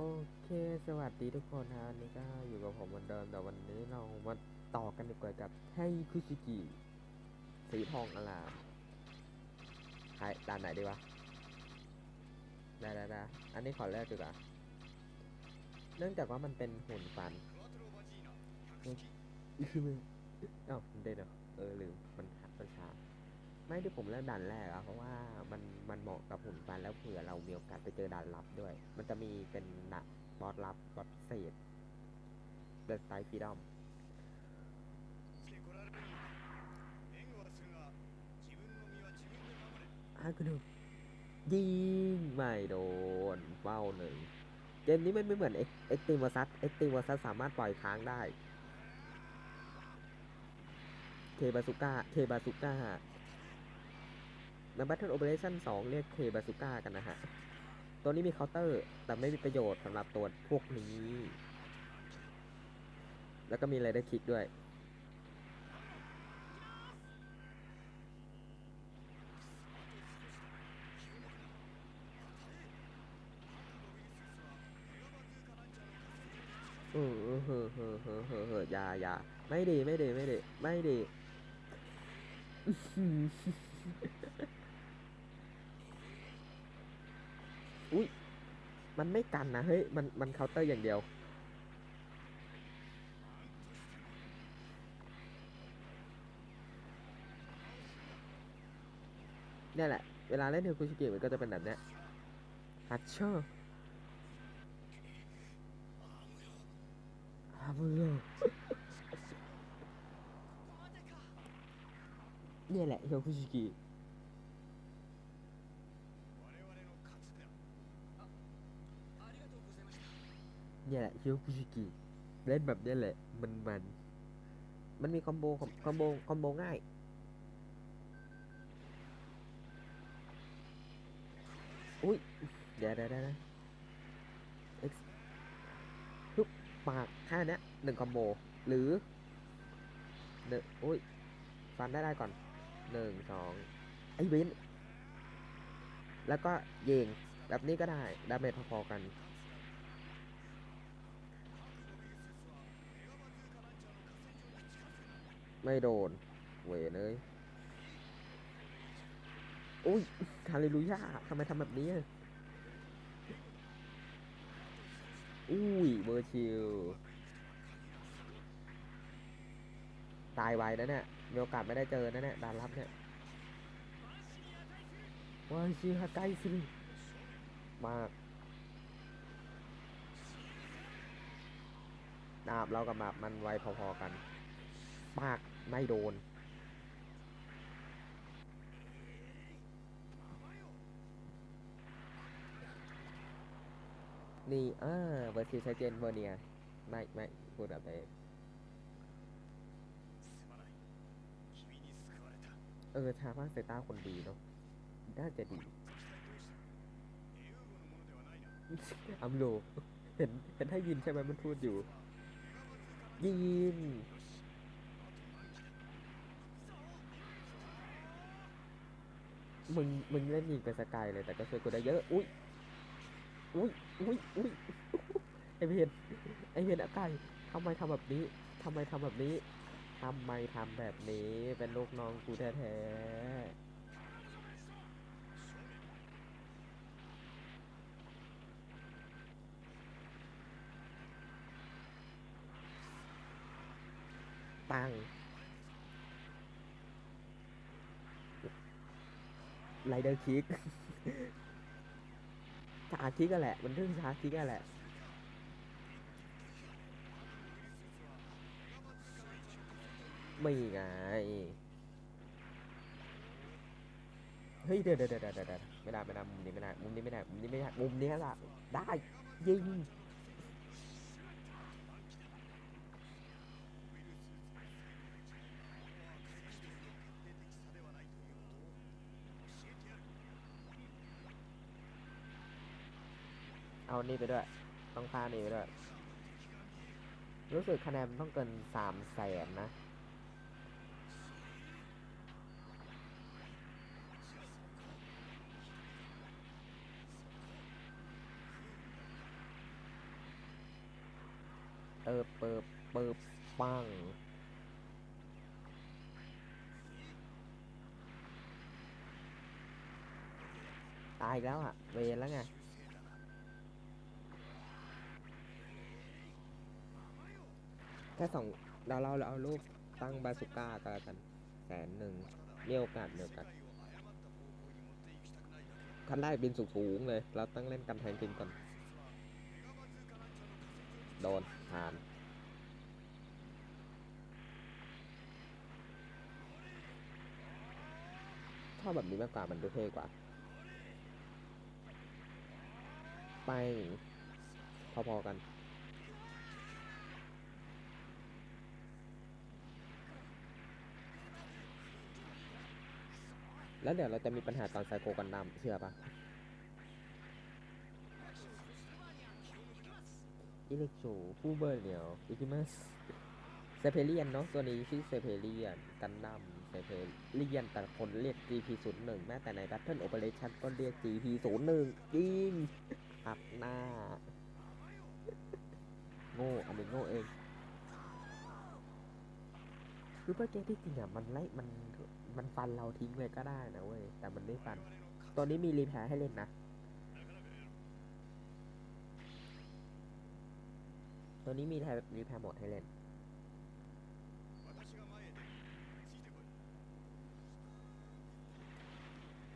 โอเคสวัสดีทุกคนนะวันนี้ก็อยู่กับผมเหมือนเดิมแต่วันนี้เรามาต่อกันดีกว่ากับไฮคุชิกิสีทองอลามใครด่านไหนดีวะได้ได้ได้อันนี้ขอเลือกดีกว่าเนื่องจากว่ามันเป็นหุ่นฟันอีคือมึงอ้าวเด่นเหรอเออลืมมันมันช้า ไม่ที่ผมเลือกด่านแรกอะเพราะว่ามันมันเหมาะกับหุ่นฟันแล้วเผื่อเรามีโอกาสไปเจอด่านลับด้วย มันจะมีเป็นด่านบอสลับบอสพิเศษเดอะสไตล์ฟรีดอมอากูดูยิงไม่โดนเป้าหนึ่งเกมนี้มันไม่เหมือนเอ็กตีวซัสเอ็กตีวซัสสามารถปล่อยค้างได้เคบาสุก้าเคบาสุก้า ใน Battle Operation 2 เรียกเคบาสุก้ากันนะฮะ ตัวนี้มีเคาน์เตอร์ แต่ไม่มีประโยชน์สำหรับตัวพวกนี้ แล้วก็มีไรเดอร์คิกด้วยเออเออเออเออเออเออเอออย่าอย่าไม่ดี ไม่ดี ไม่ดี ไม่ดี อุ้ยมันไม่กันนะเฮ้ยมันมันเคาน์เตอร์อย่างเดียวเนี่ยแหละ เวลาเล่นเทคุชิกิมันก็จะเป็นแบบเนี้ยฮัตเชอร์อามือเนี่ยแหละเทคุชิกิ เนี่ยแหละเทคุชิกิเล่นแบบเนี้ยแหละ มันมันมันมีคอมโบคอมโบคอมโบง่ายอุ้ยเดี๋ยวเดี๋ยวเดี๋ยวนะ X ทุกปากแค่เนี้หนึ่งคอมโบ หรือหนึ่งอุ้ยฟันได้ได้ก่อนหนึ่งสองไอ้เว้นแล้วก็ยิงแบบนี้ก็ได้ดาเมจพอๆกัน ไม่โดน เวยเลยอุ้ยฮาเลลูยาทำไมทำแบบนี้อะอุ้ย เบอร์ชิล ตายไวนะเนี่ยมีโอกาสไม่ได้เจอนะเนี่ยดานรับเนี่ยวาชิฮาไกซิมากดาบเรากับดาบมันไวพอๆกัน ปากไม่โดน นี่เออเบอร์ซิลใช้เจนเวอร์เนียไม่ไม่พูดแบบไปเออชาบ้านเซต้าคนดีเนาะน่าจะดีอัมโลเห็นเห็นให้ยินใช่ไหมมันพูดอยู่ ยิน มึง มึงเล่นยิงไปสกายเลย แต่ก็ช่วยกูได้เยอะ อุ้ย อุ้ย อุ้ย อุ้ย ไอเพนไอเพนอะไก่ทำไมทำแบบนี้ทำไมทำแบบนี้ทำไมทำแบบนี้ เป็นลูกน้องกูแท้ๆปัง ไรเดอร์คิกชาคิกกันแหละ มันเรื่องชาคิกกันแหละไม่ไง เฮ้ยเดี๋ยวเดี๋ยวเดี๋ยวเดี๋ยวเดี๋ยวไม่ได้ไม่ได้มุมนี้ไม่ได้ มุมนี้ไม่ได้ มุมนี้ไม่ได้ มุมนี้ละได้ยิง เอานี่ไปด้วย ต้องพานี่ไปด้วย รู้สึกคะแนนต้องเกินสามแสนนะเติบเปิบเปิบปังตายแล้วอะเวรแล้วไง แค่สองเราเราเราเอารูปตั้งบาสุก้ากันแล้วกันแสนหนึ่งมีโอกาสมีโอกาสขั้นแรกบินสูงๆเลย เราต้องเล่นกำแพงจริงก่อน โดนผ่านชอบแบบนี้มากกว่ามันดูเท่กว่า ไป พอๆกัน แล้วเดี๋ยวเราจะมีปัญหาตอนไซโคกันดำเชื่อปะอิเล็กโชฟูเบอร์เดียวอิกิมัสเซเพเลียนเนาะตัวนี้ชื่อเซเพเลียนกันดั้มเซเพเลียนแต่คนเรียก GP 0 1 แม้แต่ใน Battle Operation ก็เรียก GP 0 1 จริงอับหน้า โง่อันนี้โง่เอง คือเมื่อกี้ที่จริงอะมันไล่มันมันฟันเราทิ้งเลยก็ได้นะเว้ยแต่มันไม่ฟันตัวนี้มีรีแพร์ให้เล่นนะตัวนี้มีแทรีแพร์หมดให้เล่น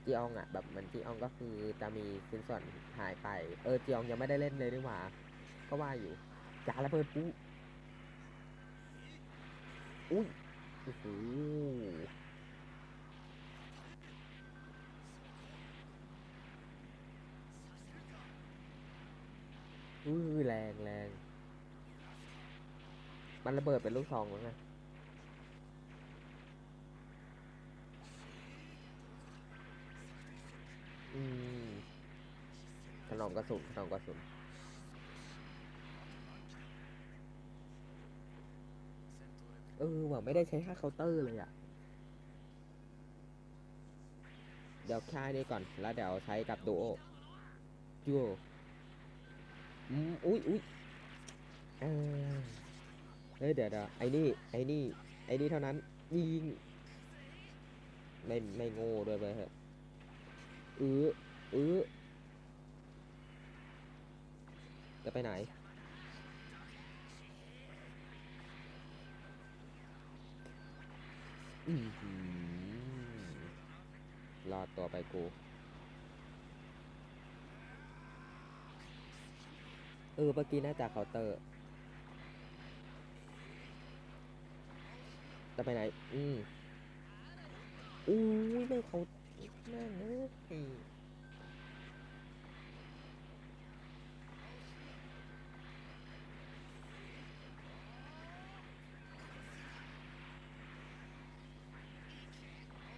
จีอองอะแบบเหมือนจีอองก็คือจะมีชิ้นส่วนหายไป เออจีอองยังไม่ได้เล่นเลยนี่หว่า ก็ว่าอยู่จาระเบิดปุ๊อุ้ย โอ้โหอุ้ยแรงแรงมันระเบิดเป็นลูกซองแล้วไงอืมขนมกระสุนขนมกระสุน เออว่ะไม่ได้ใช้ค่าเคาน์เตอร์เลยอะเดี๋ยวค่ายนี้ก่อน แล้วเดี๋ยวใช้กับดูโอจูโออืมอุ้ยอุ้ยเออเฮ้ยเดี๋ยวเดี๋ยวไอ้นี่ ไอ้นี่ ไอ้นี่เท่านั้น ยิง ไม่ไม่โง่ด้วยไปเถอะอืออือจะไปไหน อือหือ รอดตัวไปกู เออ เมื่อกี้น่าจะเคาน์เตอร์ จะไปไหน อืมอุ้ยไม่เขาแม่งเอ้ย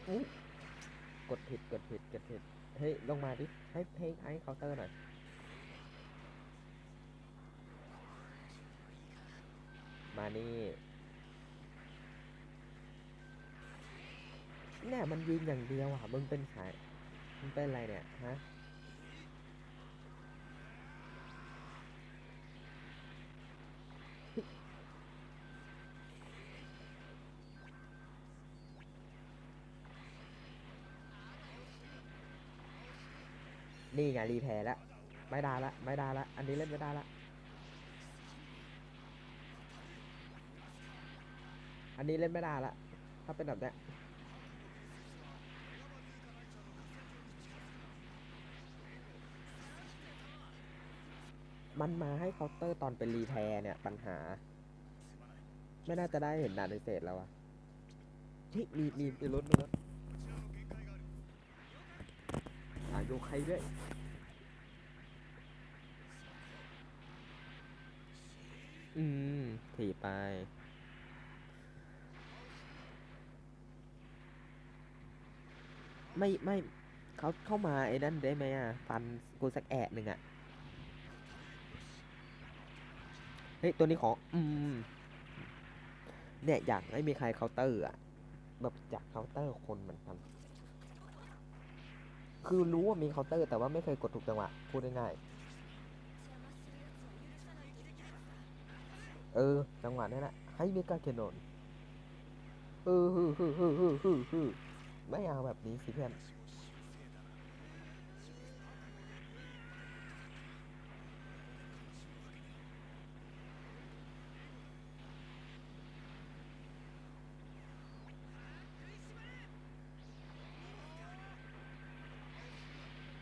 อุ๊ยกดผิด กดผิด กดผิด เฮ้ย ลงมาดิ ให้ให้ไอ้เคาน์เตอร์หน่อย มานี่เนี่ยมันยิงอย่างเดียวอะ มึงเป็นขาย มึงเป็นอะไรเนี่ย ฮะ นี่ไงรีแพร์ละไม่ได้ละไม่ได้ละอันนี้เล่นไม่ได้ละอันนี้เล่นไม่ได้ละถ้าเป็นแบบเนี้ยมันมาให้เคาน์เตอร์ตอนเป็นรีแพร์เนี่ยปัญหา ไม่น่าจะได้เห็นด่านพิเศษแล้วอะเฮ้ยมีมีมีรถมีรถ อายุใครด้วยอืมถีบไป ไม่ไม่เขาเข้ามาไอ้นั่นได้ไหมอะ ฟันกูสักแอะหนึ่งอะ เฮ้ย ตัวนี้ขอ อืม เนี่ย อยากให้มีใครเคาน์เตอร์อะ แบบอยากเคาน์เตอร์คนเหมือนกัน คือรู้ว่ามีเคาน์เตอร์ แต่ว่าไม่เคยกดถูกจังหวะ พูดง่ายๆเออ จังหวะนี้แหละให้เมกาเคนนเออฮึฮึฮึฮึฮึฮึไม่เอาแบบนี้สิเพื่อน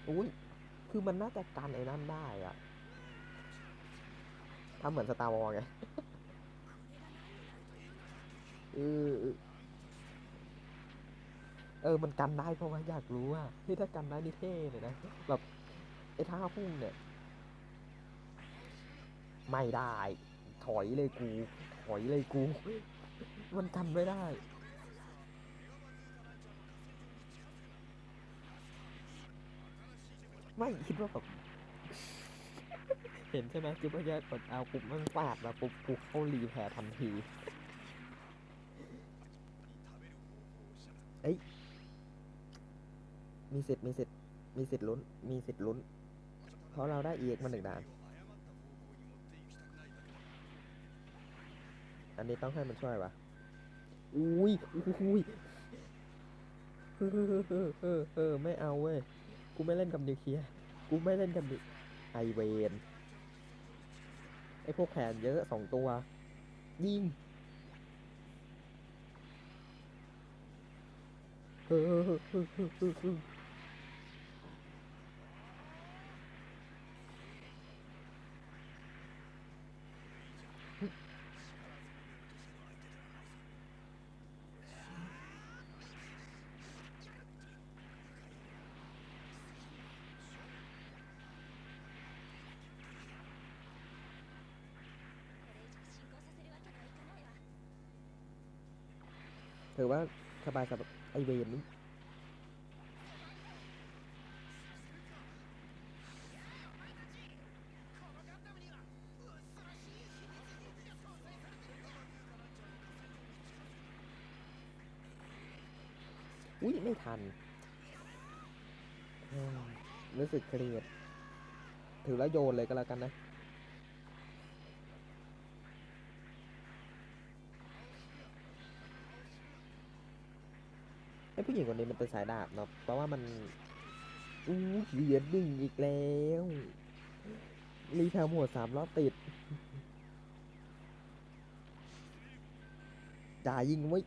อุ้ย คือมันน่าจะกันไอ้นั่นได้อะทำเหมือนสตาร์วอลไงเออเออ มันกันได้เพราะว่าอยากรู้ว่าที่ถ้ากันได้นี่เท่เลยนะ แบบไอ้ท่าพุ่งเนี่ย ไม่ได้ ถอยเลยกู ถอยเลยกู มันกันไม่ได้ ไม่คิดว่าแบบเห็นใช่ไหมคิดว่าแยกกดเอาปุ๊บมันปาดมาปุ๊บกูเข้ารีแพร์ทันทีเอ้ยมีสิทธิ์มีสิทธิ์มีสิทธิ์ลุ้น มีสิทธิ์ลุ้น เพราะเราได้ EX มาหนึ่งด่าน อันนี้ต้องให้มันช่วยวะอุ้ยอุ้ยเออเออเออไม่เอาเว้ย กูไม่เล่นกับนิวเคลียร์กูไม่เล่นกับนิไอเวนไอพวกแผนเยอะสองตัว ยิงเออเออเออเออเออเออ ถือว่าสบายสบายไอเวนนี่อุ้ยไม่ทัน รู้สึกเครียด ถือแล้วโยนเลยก็แล้วกันนะ ผู้หญิงคนนี้มันเป็นสายดาบเนาะเพราะว่ามันอู้เหรียญหนึ่งอีกแล้วรีแพลหมดสามรอบติดจ่ายิงไว้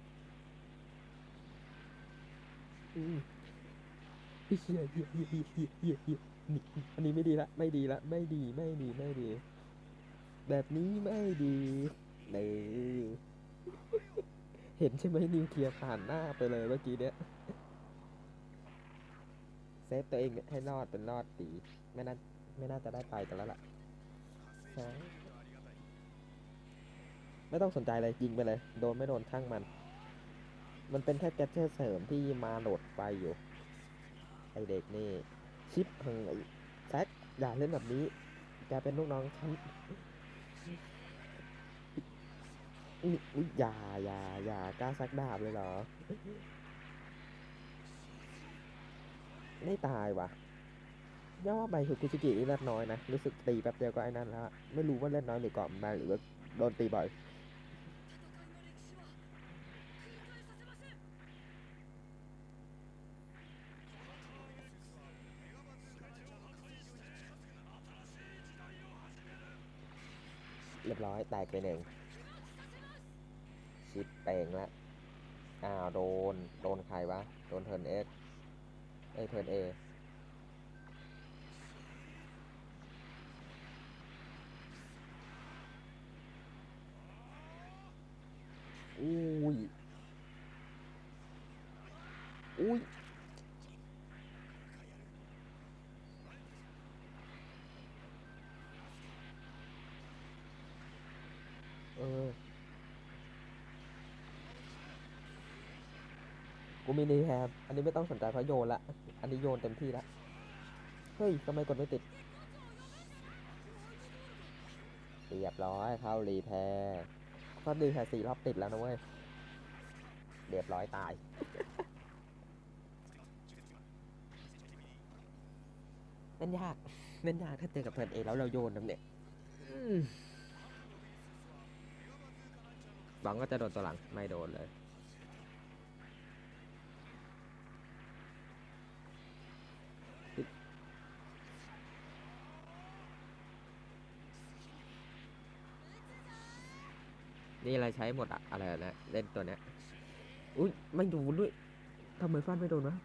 เฮียเฮียเฮียเฮียเฮียเฮียเฮียอันนี้ไม่ดีละไม่ดีละไม่ดีไม่ดีไม่ดี แบบนี้ไม่ดีเลย เห็นใช่ไหมนิวเคลียร์ผ่านหน้าไปเลยเมื่อกี้เนี้ยเซฟตัวเองให้รอดเป็นรอดตีไม่น่าไม่น่าจะได้ไปกันแล้วล่ะใช่ไม่ต้องสนใจเลยยิงไปเลย โดนไม่โดนช่างมัน มันเป็นแค่แกจเจอร์เสริมที่มาโหลดไปอยู่ ไอเด็กนี่ ชิปเฮ้แซกอย่าเล่นแบบนี้แกเป็นลูกน้องฉัน อุ๊ยอุ๊ยอย่าอย่าอย่ากล้าซักดาบเลยเหรอ ไม่ตายวะย่อว่าไปคือกุชิกินี่เล่นน้อยนะ รู้สึกตีแป๊บเดียวก็ไอ้นั่นแล้วอะไม่รู้ว่าเล่นน้อยหรือเกาะมาหรือว่าโดนตีบ่อยเรียบร้อยแตกไปหนึ่ง ชิปเป่งละอ้าวโดน โดนใครวะ โดนเทิร์นเอเอ้ยเทิร์นเอย อุ้ย เออ กูมีนีแฮมอันนี้ไม่ต้องสนใจเพราะโยนละ อันนี้โยนเต็มที่ละ เฮ้ยทำไมกดไม่ติด เรียบร้อยเข้ารีแพร์เข้ารีแพร์สี่รอบติดแล้วนะเว้ย เรียบร้อยตาย เล่นยาก เล่นยากถ้าเจอกับเพื่อนเองแล้วเราโยนน้ำเนี่ยหวังว่าจะโดนตัวหลังไม่โดนเลย นี่อะไรใช้หมดอะอะไรนะเล่นตัวเนี้ยอุ้ยไม่โดนด้วยทำไมฟาดไม่โดนวะ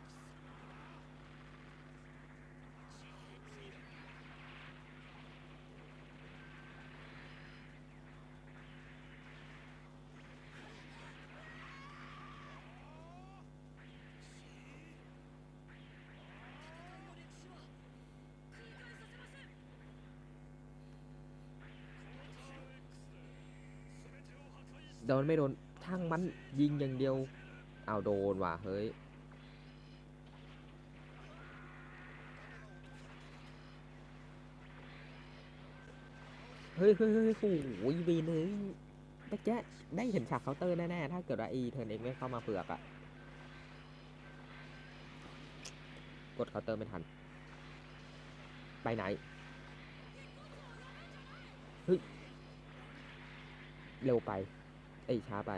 โดนไม่โดนช่างมันยิงอย่างเดียว เอาโดนว่ะเฮ้ย เฮ้ยเฮ้ยเฮ้ยโอ้ยวีนเลยตะแจ๊ได้เห็นฉากเคาน์เตอร์แน่ๆ ถ้าเกิดว่าอีเทิร์เองไม่เข้ามาเผือกอะกดเคาน์เตอร์ไม่ทัน ไปไหน เฮ้ย เร็วไป เอ้ยช้าไป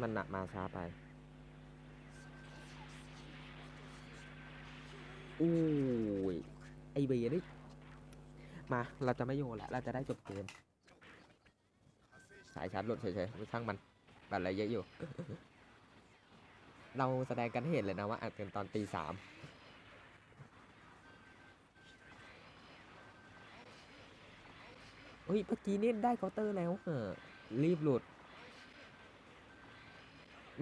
มันหนักมาช้าไปอู้ยไอเบียนี่มา เราจะไม่โยนละเราจะได้จบเกม สายชาร์จหลุดเฉยๆไม่ช่างมันบัตรอะไรเยอะอยู่ เราแสดงกันเห็นเลยนะว่าอัดกันตอนตีสามเฮ้ยเมื่อกี้นี่ได้เคาน์เตอร์แล้วเออรีบหลุด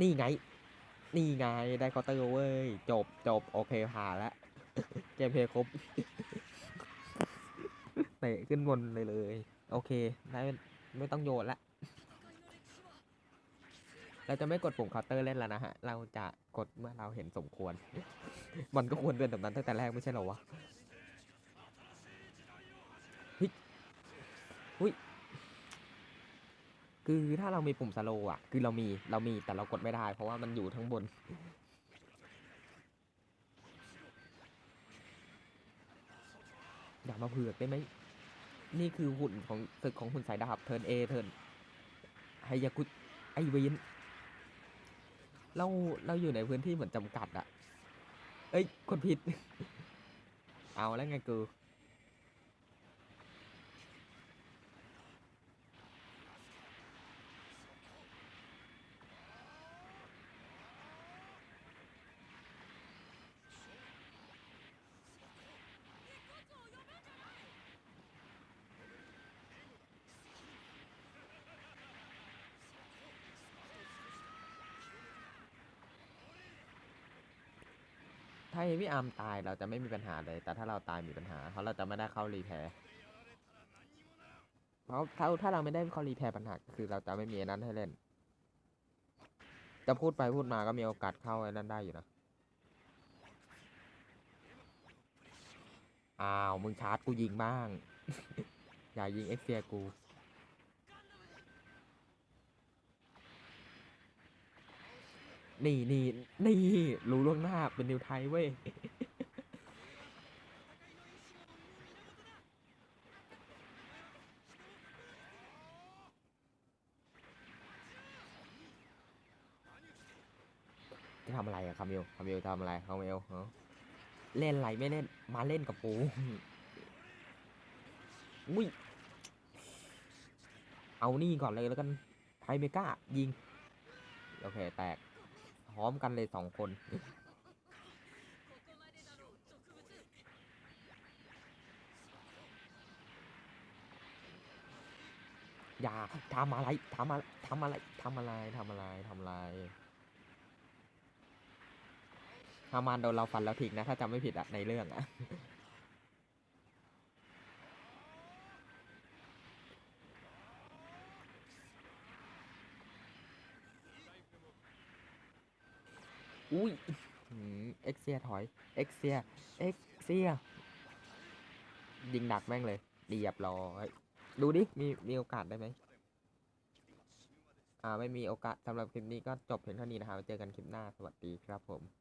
นี่ไง นี่ไงได้คาน์เตอร์เว้ย จบจบโอเคผ่านแล้วเกมเพลย์ครบเตะขึ้นบนเลยเลย โอเคได้ไม่ต้องโยนละเราจะไม่กดปุ่มเคาน์เตอร์เล่นแล้วนะฮะ เราจะกดเมื่อเราเห็นสมควร มันก็ควรเดินแบบนั้นตั้งแต่แรกไม่ใช่หรอวะเฮ้ยหุ้ย คือถ้าเรามีปุ่มสโลว์อะ คือเรามีเรามีแต่เรากดไม่ได้ เพราะว่ามันอยู่ทั้งบน อย่ามาเผือกได้ไหม นี่คือหุ่นของศึกของหุ่นสายดาบเทิร์นเอเทิร์นไฮยากุไอเวนเราเราอยู่ในพื้นที่เหมือนจำกัดอะเอ้ยกดผิด เอาแล้วไงกู ถ้าเฮวี่อาร์มตายเราจะไม่มีปัญหาเลย แต่ถ้าเราตายมีปัญหา เพราะเราจะไม่ได้เข้ารีแพร์เพราะถ้าถ้าเราไม่ได้เข้ารีแพร์ปัญหา คือเราจะไม่มีนนั้นให้เล่น จะพูดไปพูดมาก็มีโอกาสเข้าไอ้นั่นได้อยู่นะ อ้าว มึงชาร์จกูยิงบ้าง อย่ายิงเอ็กเซียกู นี่นี่นี่รู้ล่วงหน้าเป็นนิวไทยเว้ยจะทำอะไรอะคามิลคามิลทำอะไรคามิลเล่นอะไรไม่เล่นมาเล่นกับปูอุ้ยเอานี่ก่อนเลยแล้วกันไทเมก้ายิง โอเค แตก พร้อมกันเลยสองคน อย่าทำอะไรทำอะไรทำอะไรทำอะไรทำอะไรทำอะไรฮามานโดนเราฟันแล้วทิ้งนะ ถ้าจำไม่ผิดอะในเรื่องอะ อุ้ยเอ็กเซียถอย เอ็กเซีย เอ็กเซีย ยิงดักแม่งเลยเรียบร้อยดูดิ มี มีโอกาสได้ไหมอ่า ไม่มีโอกาสสำหรับคลิปนี้ก็จบเพียงเท่านี้นะครับเจอกันคลิปหน้า สวัสดีครับผม